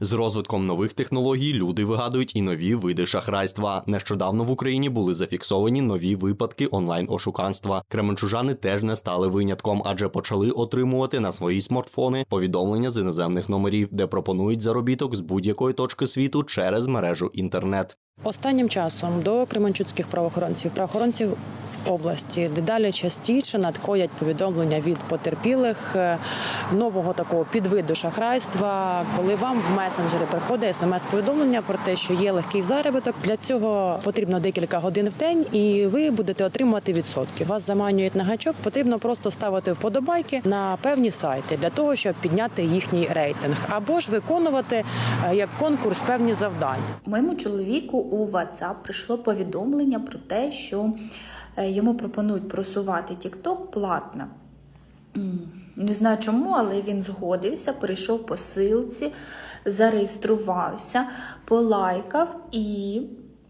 З розвитком нових технологій люди вигадують і нові види шахрайства. Нещодавно в Україні були зафіксовані нові випадки онлайн-ошуканства. Кременчужани теж не стали винятком, адже почали отримувати на свої смартфони повідомлення з іноземних номерів, де пропонують заробіток з будь-якої точки світу через мережу інтернет. Останнім часом до кременчуцьких правоохоронців, правоохоронців області дедалі частіше надходять повідомлення від потерпілих е, нового такого підвиду шахрайства, коли вам в месенджері приходить смс-повідомлення про те, що є легкий заробіток. Для цього потрібно декілька годин в день, і ви будете отримувати відсотки. Вас заманюють на гачок. Потрібно просто ставити вподобайки на певні сайти для того, щоб підняти їхній рейтинг, або ж виконувати е, як конкурс певні завдання. Моєму чоловіку у WhatsApp прийшло повідомлення про те, що йому пропонують просувати TikTok платно. Не знаю чому, але він згодився, перейшов по ссылці, зареєструвався, полайкав і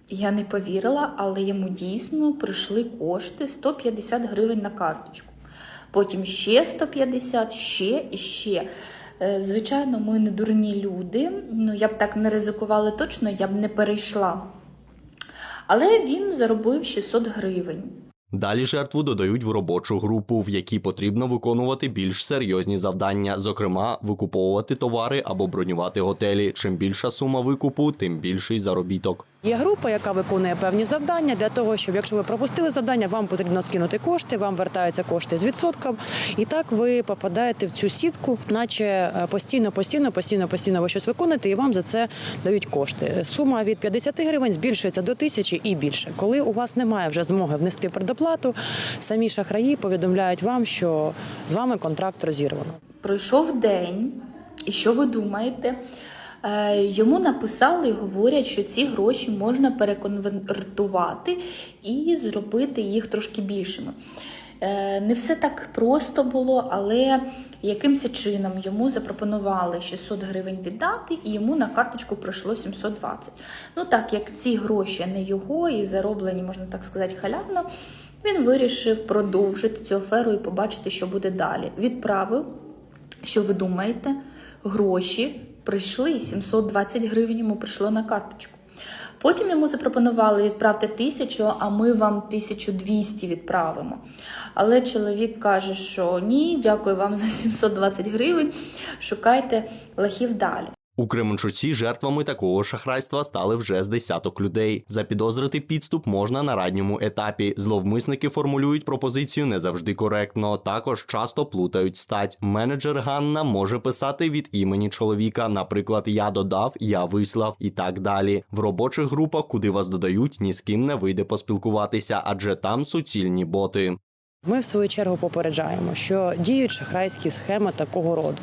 я не повірила, але йому дійсно прийшли кошти 150 гривень на карточку. Потім ще 150, ще і ще. Е, Звичайно, ми не дурні люди. Ну, я б так не ризикувала точно, я б не перейшла. Але він заробив 600 гривень. Далі жертву додають в робочу групу, в якій потрібно виконувати більш серйозні завдання, зокрема, викуповувати товари або бронювати готелі. Чим більша сума викупу, тим більший заробіток. Є група, яка виконує певні завдання для того, щоб якщо ви пропустили завдання, вам потрібно скинути кошти, вам вертаються кошти з відсотком, і так ви попадаєте в цю сітку, наче е, постійно, постійно, постійно, постійно ви щось виконуєте, і вам за це дають кошти. Сума від 50 гривень збільшується до тисячі і більше. Коли у вас немає вже змоги внести предоплату, самі шахраї повідомляють вам, що з вами контракт розірвано. Пройшов день, і що ви думаєте? Е, Йому написали і говорять, що ці гроші можна переконвертувати і зробити їх трошки більшими. Е, Не все так просто було, але якимось чином йому запропонували 600 гривень віддати, і йому на карточку прийшло 720. Ну так як ці гроші не його і зароблені, можна так сказати, халявно, він вирішив продовжити цю аферу і побачити, що буде далі. Відправив, що ви думаєте, гроші прийшли, 720 гривень йому прийшло на карточку. Потім йому запропонували відправте тисячу, а ми вам 1200 відправимо. Але чоловік каже, що ні, дякую вам за 720 гривень, шукайте лахів далі. У Кременчуці жертвами такого шахрайства стали вже з десяток людей. Запідозрити підступ можна на ранньому етапі. Зловмисники формулюють пропозицію не завжди коректно. Також часто плутають стать. Менеджер Ганна може писати від імені чоловіка, наприклад, я додав, я вислав і так далі. В робочих групах, куди вас додають, ні з ким не вийде поспілкуватися, адже там суцільні боти. Ми в свою чергу попереджаємо, що діють шахрайські схеми такого роду.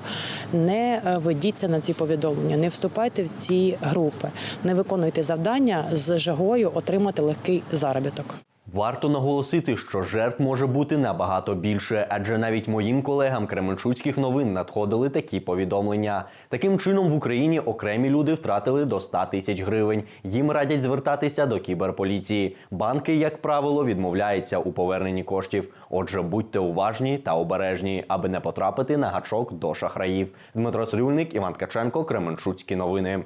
Не е, ведіться на ці повідомлення, не вступайте в ці групи, не виконуйте завдання з жагою отримати легкий заробіток. Варто наголосити, що жертв може бути набагато більше, адже навіть моїм колегам Кременчуцьких новин надходили такі повідомлення. Таким чином в Україні окремі люди втратили до 100 тисяч гривень. Їм радять звертатися до кіберполіції. Банки, як правило, відмовляються у поверненні коштів. Отже, будьте уважні та обережні, аби не потрапити на гачок до шахраїв. Дмитро Цирюльник, Іван Ткаченко, Кременчуцькі новини.